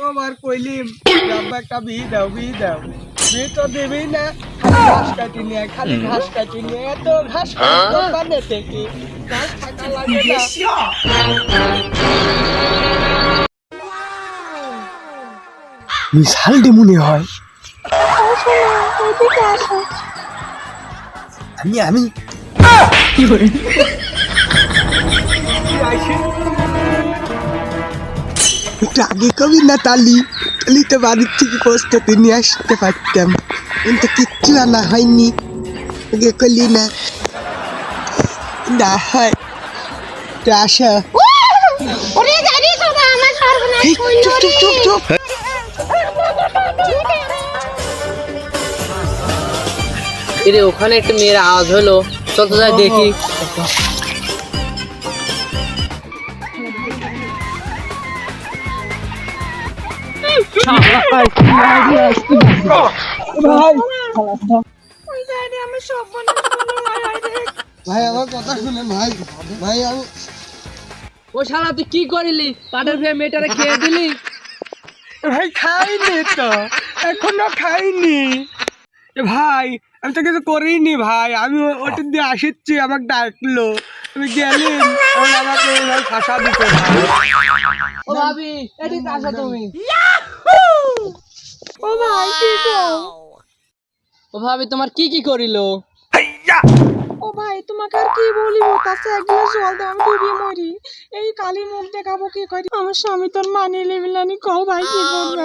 তোমার কইলিম আব্বা একটা বিহি দাও বিহি দাও। বিহি তো দেবেই না। খালি ঘাস কাটি নিয়ে খালি ঘাস কাটি নিয়ে এত ঘাস দোকানে থেকে ঘাস থাকা লাগে না। মিশাল মনে হয়। আমি আমি। একটু আগে কবি না তালি তালি তো বাড়ির থেকে প্রস্তুতি নিয়ে আসতে পারতাম। কিন্তু কিচ্ছু আনা হয়নি। আগে করলি না। না হয়। তো আসা। চুপ ওখানে একটা মেয়ের আওয়াজ হলো। চল তো যাই দেখি। ওই জানি আমার সর্বনাশ হলো রে ভাই আমার কথা শুনে ভাই। ভাই আমি ও শালা তুই কি করিলি? পাটের ভেয়ে মেয়েটারে খেয়ে দিলি? ভাই খাইনি তো। এখনও খাইনি। ভাই আমি তো কিছু করিনি ভাই আমি ওটা দিয়ে আসিচ্ছি আমাকে ডাকলো। তুমি গেলেন ওই আমাকে ফাঁসা দিতে ভাবি এদিকে আসো তুমি? ও ভাই কি ও ভাবি তোমার কি কি করিলো? ও ভাই তোমাকে আর কি বলিব? কাছে এক গ্লাস জল দাও আমি ডুবিয়ে মরি। এই কালি মুখ দেখাবো কি করি? আমার স্বামী তোর মানিয়ে লেবিলানি কও ভাই কি করবে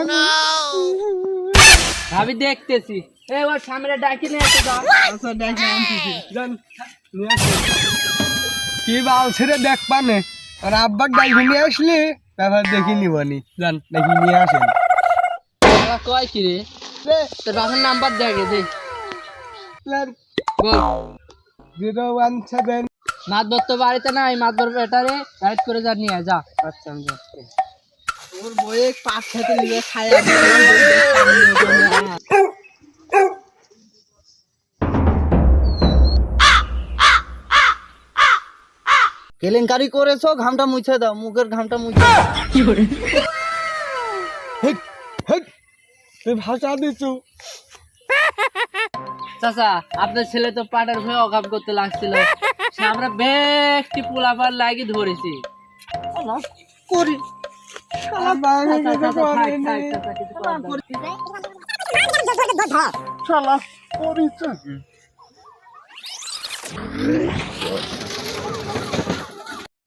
ভাবি দেখতেছি। এ ওর সামনে ডাকি নিয়ে এসে দাও আচ্ছা দেখে আনতেছি জান কি বাল ছেড়ে দেখ পানে? আর আব্বাক ডাইভে নিয়ে আসলে? তারপর দেখি নিবনি। জান দেখি নিয়ে আসেন। কয় কি রে তোর বাসার নাম্বার দেখে দে। বল। Zero one seven. মাতবর তো বাড়িতে নাই মাতবর বেটারে গাইড করে যা নিয়ে যা। আচ্ছা আমি যাচ্ছি। ওর বইয়ে পাঁচ খেতে নিয়ে খায়। কেলেঙ্কারি করেছ? ঘামটা মুছে দাও মুখের ঘামটা মুছে দাও। তুই ভাষা দিছু। চাচা আপনার ছেলে তো পাটার ভয়ে অকাপ করতে লাগছিল। আমরা বেশটি পোলাপার লাগি ধরেছি। করি। আবার আমি কিছু চাচা, থাক, করিনি। থাক, চাচা, কিছু করার দরকার নেই। শালা করিছে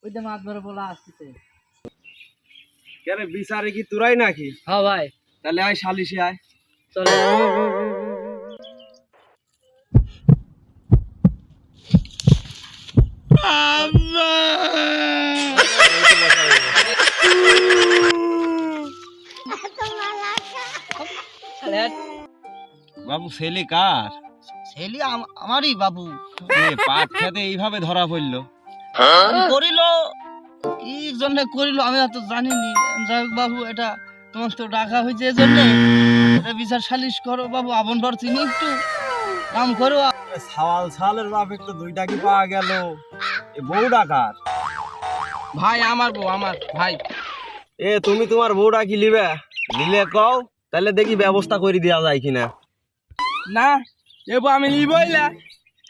ওই যে মাছ ধরে বলা আসতেছে। কেন বিচারে কি তোরাই নাকি? হ্যাঁ ভাই। তাহলে আয় সালিশে আয়। চলো। বাবু ছেলে কার? ছেলে আমারই বাবু। এ পাট খেতে এইভাবে ধরা পড়ল। করিল? কি জন্য করিল আমি তো জানিনি। যাই হোক বাবু এটা তোমার তো ডাকা হয়েছে এই জন্য। এটা বিচার সালিশ করো বাবু আপন পর চিনি একটু। কাম করো। ছাওয়াল ছালের বাপ একটু দুইটা কি পাওয়া গেল? এ বউ ডাকার। ভাই আমার বউ আমার ভাই। এ তুমি তোমার বউটা কি লিবে নিলে কও তাহলে দেখি ব্যবস্থা করে দেওয়া যায় কিনা। না এবার আমি নিবই না।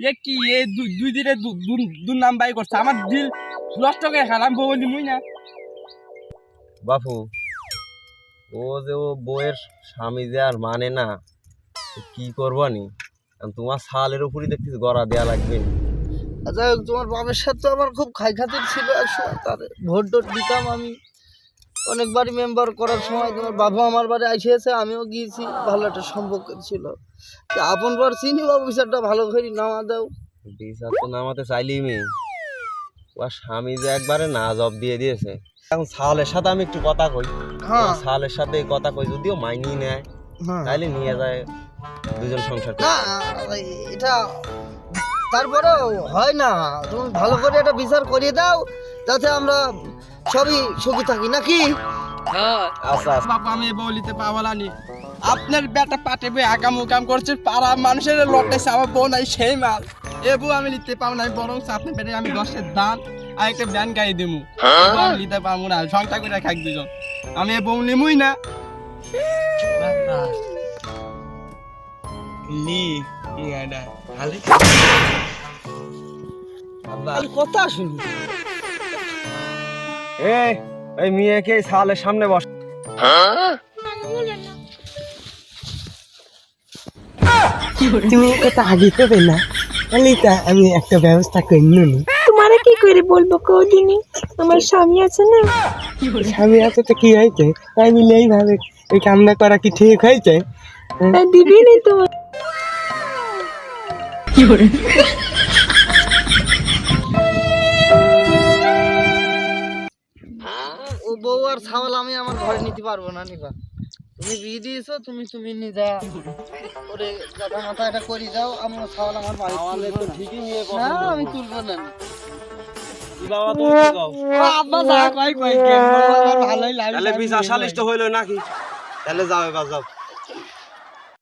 এ কি এ দুই দিনে দু- দু- দু নাম বাই করছে। আমার দিল নষ্ট করে খেলাম বউ নিবই না। বাপু ও যে ও বউয়ের স্বামী যে আর মানে না কি করব নি? তোমার ছালের উপরই দেখতেছি গড়া দেওয়া লাগবে হোক তোমার বাবার সাথে আমার খুব খাই খাতির ছিল এক সময় তার ভোট টোট দিতাম আমি। অনেকবারই মেম্বার করার সময় তোমার বাবা আমার বাড়ি আসিয়েছে আমিও গিয়েছি। ভালো একটা সম্পর্ক ছিল। আপন বার চিনি বাবু বিচারটা ভালো করে নামা দাও। বিচার তো নামাতে চাইলেই মেয়ে। ওর স্বামী যে একবারে না জব দিয়ে দিয়েছে। এখন ছালের সাথে আমি একটু কথা কই। হ্যাঁ। ছালের সাথে কথা কই যদিও মাইনি নেয়। হ্যাঁ। তাইলে নিয়ে যায় দুজন সংসার। না এটা তারপরেও হয় না। তুমি ভালো করে একটা বিচার করিয়ে দাও। যাতে আমরা সবই সুখী থাকি নাকি? হ্যাঁ। আচ্ছা আচ্ছা। বাবা আমি বলিতে পাওয়ালানি আপনার বেটা পাটে বই আগাম উগাম করছে পাড়া মানুষের লটেছে আমার বোন নাই সেই মাল। এ বউ আমি নিতে পাবো না বরং আপনি পেটে আমি দশের দান আর একটা ব্যান গাই দেবো আমি নিতে পারব না সংসার করে খাক দুজন। আমি এ বউ নিমুই না। লি কথা শুনি এই এই মেয়েকে সালের সামনে বস। তুমি কথা আগে করবে না। তাহলে তা আমি একটা ব্যবস্থা করে তোমারে কি করে বলব কদিনই আমার স্বামী আছে না। স্বামী আছে তো কি হয়েছে? তাই মিলে এইভাবে এই কামনা করা কি ঠিক হয়েছে? দিবি নি তোমার কি বউ আর ছাগল আমি আমার ঘরে নিতে পারব না নিবা। তুমি বিয়ে দিয়েছ তুমি তুমি নিজা। ওরে গাদা মাথা এটা করে যাও আমার ছাগল আমার বাড়ি তো ঠিকই নিয়ে না আমি তুলবো না। বাবা তুমি কি আব্বা যা কয় কয় ভালোই লাগে তাহলে বিশ আশালিষ্ট হইল নাকি? তাহলে যাও এবার যাও।